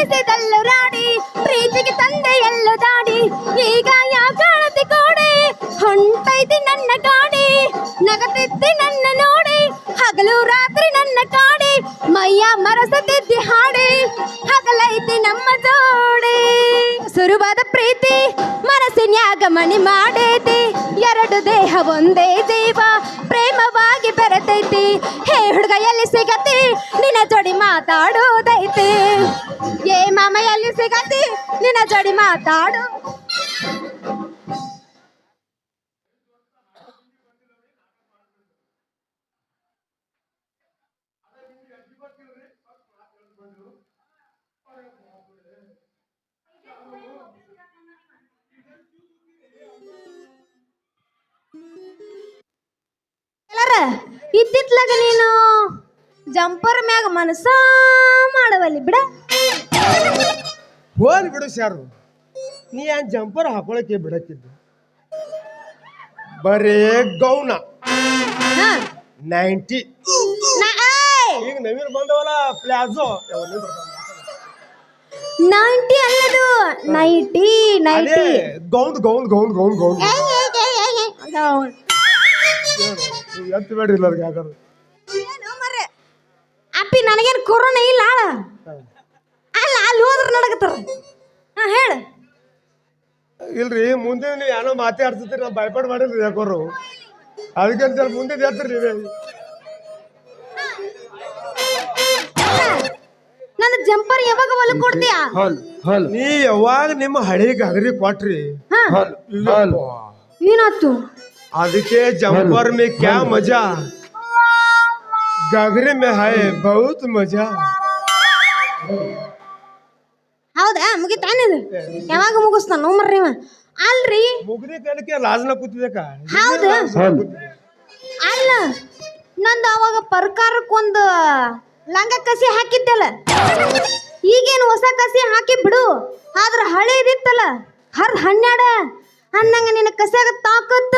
ಎನಿಸಿದಲ್ಲು ರಾಡಿ ಪ್ರೀತಿಗೆ ತಂದೆ ಎಲ್ಲು ದಾಡಿ, ಈಗ ಯಾಕಾಳತಿ ಕೋಡೆ? ಹೊಂಟೈತಿ ನನ್ನ ಗಾಡಿ ನಗತಿದ್ದಿ ನನ್ನ ನೋಡಿ, ಹಗಲು ರಾತ್ರಿ ನನ್ನ ಕಾಡಿ, ಮೈಯ ಮರಸದಿದ್ದಿ ಹಾಡಿ, ಹಗಲೈತಿ ನಮ್ಮ ಜೋಡಿ. ಸುರುವಾದ ಪ್ರೀತಿ ಮನಸ್ಸಿನ್ಯಾಗ ಮಣಿ ಮಾಡೇತಿ, ಎರಡು ದೇಹ ಒಂದೇ ಜೀವ, ಪ್ರೇಮವಾಗಿ ಬೆರೆತೈತಿ, ಹೇ ಹುಡುಗ ಎಲ್ಲಿ ಸಿಗತಿ? ನಿನ್ನ ಜೋಡಿ ಮಾತಾಡೋದೈತಿ. ಏ ಮಾಮ ಎಲ್ಲಿ ಸಿಗತಿ ನಿನ್ನ ಜೋಡಿ ಮಾತಾಡು. ಇತ್ತಿತ್ಲಾಗ ನೀನು? ಜಂಪರ್ ಮ್ಯಾಗ ಮನಸ ಮಾಡವಲ್ಲಿ ಬಿಡ. ಹೋಲ್ ಬಿಡು ಶಾರು ನೀ ಏನ್ ಜಂಪರ್ ಹಾಕೊಳಕ್ಕೆ ಬಿಡಕ್ಕಿದ್ದು. ಬರೇ ಗೌನ. ನೈಂಟಿ! ಈಗ ನವೀನ್ ಬಂದವಲ್ಲ palazzo. Ninety ಅಲ್ಲದು. Nighty nighty. Gown gown gown gown gown. Gown. ಎತ್ತು ಬೇಡ್ರಿ ಇಲ್ಲ ಯಾಕಂದ್ರೆ? ಅಪ್ಪಿ ನನಗೇನು ಕೊರೋನಾ ಇಲ್ಲ ಅಲ್ಲಿ ಹೋದ್ರೆ ನಡಗತ್ತಾರ ಹಾ ಹೇಳ. ಇಲ್ರಿ ಮುಂದೆ ನೀವು ಏನೋ ಮಾತಾಡ್ತಿರ್ತೀರಿ ನಾವು ಭಯಪಡ ಮಾಡಿಲ್ರಿ ಯಾಕೋರು. ಅದಕ್ಕೆ ಅಂತ ಮುಂದೆ ಹೇಳ್ತೀರಿ ನೀವೇ. ನನ್ನ ಜಂಪರ್ ಯಾವಾಗ ಹೊಲ ಕೊಡ್ತೀಯ? ನೀ ಯಾವಾಗ ನಿಮ್ಮ ಹಳಿ ಗಗರಿ ಕೊಟ್ರಿ? ಏನಾಯ್ತು ಅದಕ್ಕೆ ಜಂಪರ್ ಮೇ ಕ್ಯಾ ಮಜಾ? ಗಗರಿ ಮೇ ಹೈ ಬಹುತ್ ಮಜಾ. ಮುಗಿತಾನಿದು. ಯಾವಾಗ ಮುಗಿಸ್ತಾನ? ನೋಮರ್ರಿ ಇವ. ಅಲ್ರಿ. ಕಣಕ್ಕೆ ಕೂತಿದ್ದಕ್ಕ ಹೌದು. ಅಲ್ಲ ನಂದು ಅವಾಗ ಪರ್ಕಾರಕ್ಕೊಂದು ಲಂಗ ಕಸಿ ಹಾಕಿದ್ದಲ್ಲ. ಈಗೇನು ಹೊಸ ಕಸಿ ಹಾಕಿ ಬಿಡು. ಆದ್ರೆ ಹಳೇದಿತ್ತಲ್ಲ. ಹರ್ ಹನ್ನೆರಡ. ಅನ್ನಂಗ ನಿನ್ನ ಕಸಿಯಾಗ ತಾಕತ್ತ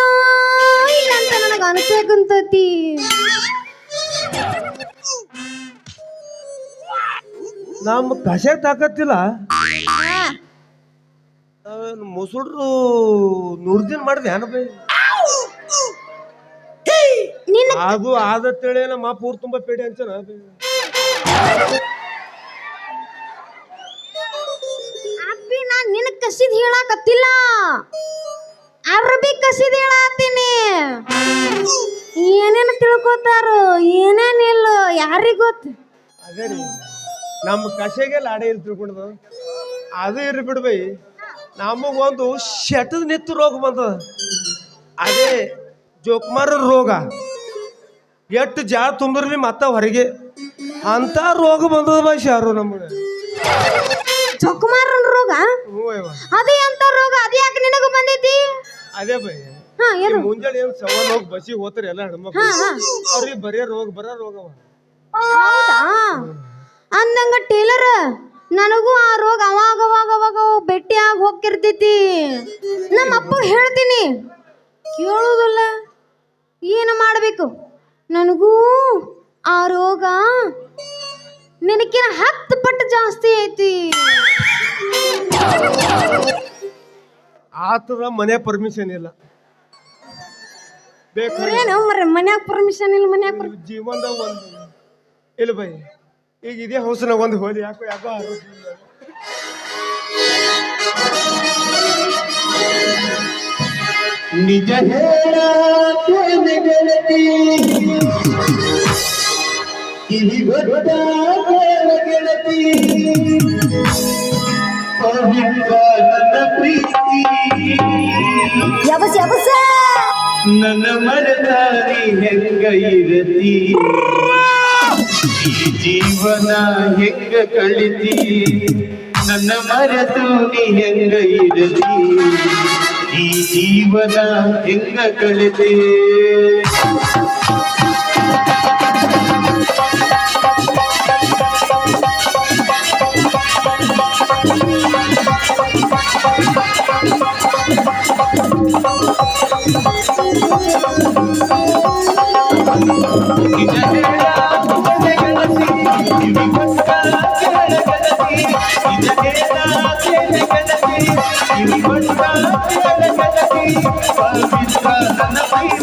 ಇಲ್ಲ ಅಂತ ನನಗೆ ಅನ್ಸೇಕಂತತಿ ನಮ್ಮ ಕಷೆ ತಾಕತ್ತಿಲ್ಲ. ನಾವೇನು ಮುಸುಡ್ರು ನೂರು ದಿನ ಮಾಡಿದೆ ಏನ ಬೈ ನಿನ್ನ ಅದು ಆದತ್ತೇಳಿ ನಮ್ಮ ಪೂರ್ ಊರ್ ತುಂಬಾ ಪೇಡಿ ಅಂಚನ ಬೈ. ಅಪ್ಪಿ ನಾ ನಿನ್ನ ಕಸಿದ್ ಹೇಳಾಕತ್ತಿಲ್ಲ. ಅರಬಿ ಕಸಿದ್ ಹೇಳತ್ತೀನಿ ಏನೇನು ತಿಳ್ಕೊತಾರೋ ಏನೇನಿಲ್ಲ ಯಾರಿಗೊತ್ತು ಅದೇ ರೀ. ನಮ್ಮ ಕಷೆಗೆ ಲಾಡೆ ಇಲ್ಲಿ ತಿಳ್ಕೊಂಡದ ಅದು ಇರ್ರಿ ಬಿಡ್ಬೈ ನಮಗೊಂದು ಶಟದ ನಿತ್ತು ರೋಗ ಬಂದದ. ಅದೇ ಜೋಕುಮಾರ ರೋಗ. ಎಷ್ಟು ಜಾ ತುಂಬ್ರಿ ಮತ್ತ ಹೊರಗೆ. ಅಂತ ರೋಗ ಬಂದದ ಬೈ ಶಾರು ನಮಗೆ. ಚೊಕ್ಕಮಾರನ್ ರೋಗ? ಹ್ಞೂ. ಅದೇ ಅಂತ ರೋಗ ಅದೇ ಯಾಕೆ ನಿನಗೂ ಬಂದೈತಿ? ಅದೇ ಬೈ. ಹಾ ಏನು ಮುಂಜಾನೆ ಏನು ಸವಾಲ್ ಹೋಗಿ ಬಸ್ಸಿಗೆ ಹೋಗ್ತಾರೆ ಎಲ್ಲ ಹೆಣ್ಮಕ್ಳು. ಹಾ ಹಾ. ಅವ್ರಿಗೆ ಬರೀ ರೋಗ ಬರ ರೋಗವ. ಹೌದಾ? ಅಂದಂಗ ಟೇಲರ್ ನನಗೂ ಆ ರೋಗ ಅವಾಗ ಅವಾಗ ಅವಾಗ ಭೇಟಿಯಾಗಿ ಹೋಗ್ತಿರ್ತೈತಿ. ನಮ್ಮ ಅಪ್ಪ ಹೇಳ್ತೀನಿ ಕೇಳೋದಿಲ್ಲ ಏನು ಮಾಡಬೇಕು? ನನಗೂ ಆ ರೋಗ ನಿನಕಿನ ಹತ್ತು ಪಟ್ಟು ಜಾಸ್ತಿ ಐತಿ. ಆತರ ಮನೆ ಪರ್ಮಿಷನ್ ಇಲ್ಲ. ಬೇಕು ಏನು ಮರ ಮನ್ಯಾಗ ಪರ್ಮಿಷನ್ ಇಲ್ಲ ಮನ್ಯಾಗ ಜೀವನದ ಒಂದು ಇಲ್ಲ ಬೈ. ಈಗ ಇದೇ ಹೌಸ್ನಾಗ ಒಂದು ಹೋದಿ ಯಾಕೋ ಯಾಕೋ ಆರೋಗ್ಯ. ನಿಜ ಗೆಳತಿ. ಪವಿತ್ರ ನನ್ನ ಮನದಾರಿ ಹೆಂಗ ಇರತಿ? ಜೀವನ ಹೆಂಗ ಕಳಿತಿ? ನನ್ನ ಮರೆತು ನೀ ಹೆಂಗ ಇರಲಿ ಈ ಜೀವನ ಹೆಂಗ ಕಳಿತೆ? Thank ಹೇಳ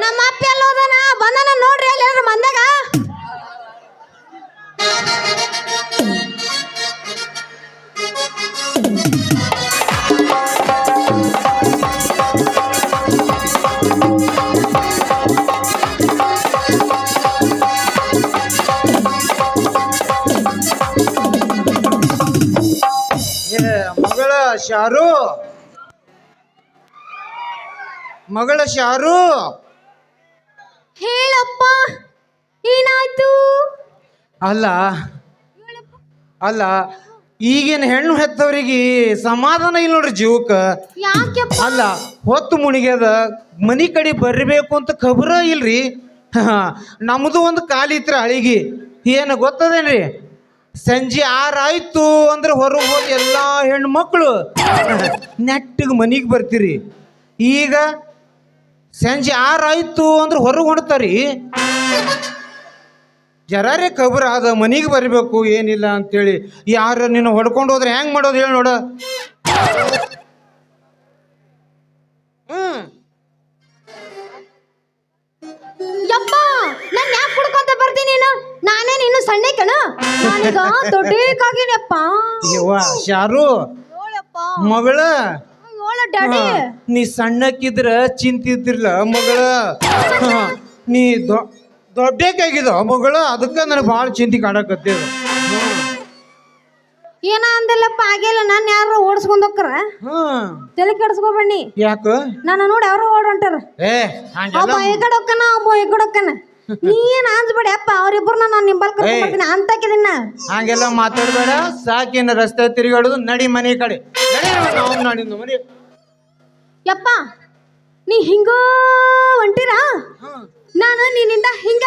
ನಮ್ಮ ಅಪ್ಪ ಎಲ್ಲ ಹೋದನ? ಬಂದನ ನೋಡ್ರಿ ಎಲ್ಲಾರು ಮಂದಾಗ ಮಗಳ ಶಾರು. ಮಗಳ ಶಾರು. ಹೇಳಪ್ಪ ಏನಾಯ್ತು? ಅಲ್ಲ ಅಲ್ಲ ಈಗಿನ ಹೆಣ್ಣು ಹೆತ್ತವರಿಗೆ ಸಮಾಧಾನ ಇಲ್ಲ ನೋಡ್ರಿ ಜೀವಕ್ಕೆ. ಯಾಕೆಪ್ಪ ಅಲ್ಲ ಹೊತ್ತು ಮುಣಿಗ್ಯದ ಮನಿ ಕಡೆ ಬರಬೇಕು ಅಂತ ಖಬರ ಇಲ್ರಿ. ನಮ್ದು ಒಂದು ಕಾಲಿತ್ರ ಅಳಿಗಿ. ಏನು ಗೊತ್ತದೇನ್ರಿ? ಸಂಜೆ ಆರಾಯ್ತು ಅಂದ್ರೆ ಹೊರಗೆ ಹೋಗಿ ಎಲ್ಲ ಹೆಣ್ಣು ಮಕ್ಕಳು ನೆಟ್ಟಿಗೆ ಮನಿಗೆ ಬರ್ತೀರಿ. ಈಗ ಸಂಜೆ ಆರಾಯ್ತು ಅಂದ್ರೆ ಹೊರಗೆ ಹೊಡ್ತಾರಿ ಜರಾರೇ ಖಬರ್ ಅದ ಮನಿಗೆ ಬರಬೇಕು ಏನಿಲ್ಲ ಅಂತೇಳಿ. ಯಾರು ನಿನ್ನ ಹೊಡ್ಕೊಂಡು ಹೋದ್ರೆ ಹೆಂಗ್ ಮಾಡೋದು ಹೇಳಿ ನೋಡ. ಯಪ್ಪ ನಾನು ಯಾಕೆ ಕುಡ್ಕೊಂತ ಬರ್ತೀನಿ ನೀನು? ನಾನೇ ನೀನು ಸಣ್ಣ ಕಣ ನಾನೀಗ ದೊಡ್ಡಕ್ಕಾಗಿನಪ್ಪ. ಯವ್ವ ಶಾರು. ಮಗಳ ಡ್ಯಾಡಿ? ನೀ ಸಣ್ಣಕ್ಕಿದ್ರ ಚಿಂತಿದ್ದಿರ್ಲ ಮಗಳ. ಹಾ, ನೀ ದೊ- ದೊಡ್ಡಕ್ಕಾಗಿದ ಮಗಳ ಅದಕ್ಕೆ ನನಗೆ ಭಾಳ ಚಿಂತೆ ಕಾಡಕತ್ತಿದ ಏನ ಅಂದಿಲ್ಲಪ್ಪ ಆಗಿಲ್ಲ. ನಾನು ಯಾರು ಓಡಿಸ್ಕೊಂಡ್ ಹೋಗ್ತಾರ? ಹಾ. ತಲೆ ಕೆಡಿಸ್ಕೊಬಣ್ಣಿ ಯಾಕ? ನಾನು ನೋಡಿ ಅವರು ಓಡೊಂಟಾರ ಏ ಒಬ್ಬ ಹಂಗೆಲ್ಲ ಈ ಕಡೆ ಹೋಗ್ಕನ ಒಬ್ಬ ಈ ಕಡೆ ಹೋಗ್ಕನ ನೀನ್ ಅಂಜ್ಬೇಡಿ ಅಪ್ಪ ಅವ್ರಿಬ್ರನ್ನ ನಾನು ನಿಂಬಲ್ ಕರ್ಕೊಂಡ್ ಬರ್ತೀನಿ. ಅಂತಕಿದಿನ ಹಂಗೆಲ್ಲ ಮಾತಾಡಬೇಡ. ಸಾಕಿನ ರಸ್ತೆ ತಿರುಗಾಡೋದು ನಡಿ ಮನೆ ಕಡೆ. ನಡಿ ನಾವು ನಾಡಿಂದು ಮನೆ ಯಪ್ಪ ನೀ ಹಿಂಗ ಹೊಂಟಿರಾ? ನಾನು ನಿನ್ನಿಂದ ಹಿಂಗ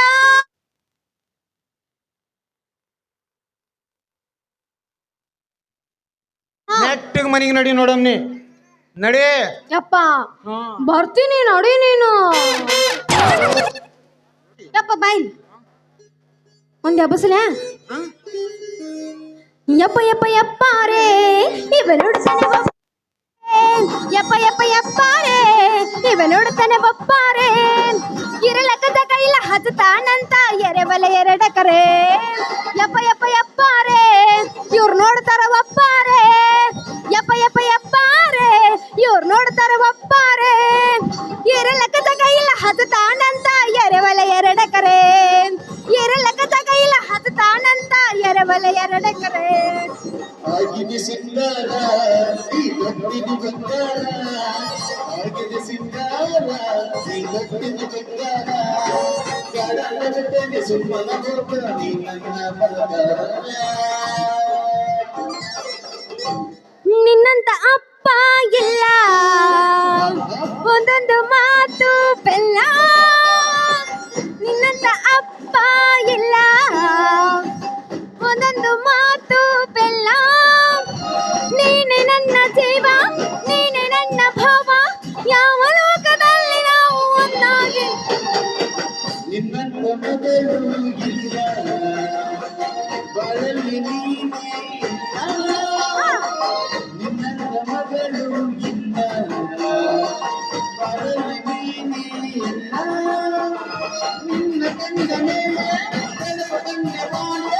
ನೆಟ್ಟಿಗೆ ಮನೆಗೆ ನಡಿ ನೋಡಮ್ನಿ ನಡಿ. ಯಪ್ಪ. ಬರ್ತೀನಿ ನೋಡಿ ನೀನು. ಯಪ್ಪ ಬಾಯ್. ಒಂದ್ ಎಬ್ಬಸಲ? ಯಪ್ಪ ಯಪ್ಪ ಯಪ್ಪ ರೇ ಇವ ನೋಡ್ತಾನೆ ಒಬ್ಬ. ಯಪ್ಪ ಯಪ್ಪ, ಯಪ್ಪಾರೆ ರೇ ಇವ ನೋಡ್ತಾನೆ ಬಪ್ಪಾರೆ ಇರಲಕ್ಕದ ಕೈಲ ಹತ್ತಾನಂತ ಎರೆಬಲ ಎರಡಕರೆ. ಯಪ್ಪ ಯಪ್ಪ ಯಪ್ಪ ರೇ ಇವ್ರು ನೋಡ್ತಾರ ಒಪ್ಪಾರೆ. ಯಪ್ಪ ಯಪ್ಪ ಯಪ್ಪ ರೇ ಇವ್ರು ನೋಡ್ತಾರ ಒಪ್ಪಾರೆ. ಇರಲಕದ ಕೈಲ ಹತ್ತಾನಂತ ಎರೆಬಲ ಎರಡಕರೆ. ಇರಲಕದ ಕೈಲ ಹತ್ತಾನಂತ ಎರೆಬಲ ಎರಡಕರೆ. ಆಗಿದೆ ಸಿಂಗಾರ ಈ ಭಕ್ತಿದು ಬಂಗಾರ ಆಗಿದೆ ಸಿಂಗಾರ ಈ ಭಕ್ತಿದು ಬಂಗಾರ ಗಾಢ ಸುಮ್ಮನ ನೋಡ್ತ ನೀ ನನ್ನ ಬಂಗಾರ ನಿನ್ನಂತ ಅಪ್ಪ ಇಲ್ಲ ಒಂದೊಂದು ಮಾತು ಬೆಲ್ಲ ನಿನ್ನಂತ ಅಪ್ಪ ಇಲ್ಲ ಒಂದೊಂದು ಮಾತು ಬೆಲ್ಲ ನೀನೆ ನನ್ನ ಜೀವ I'm not going to be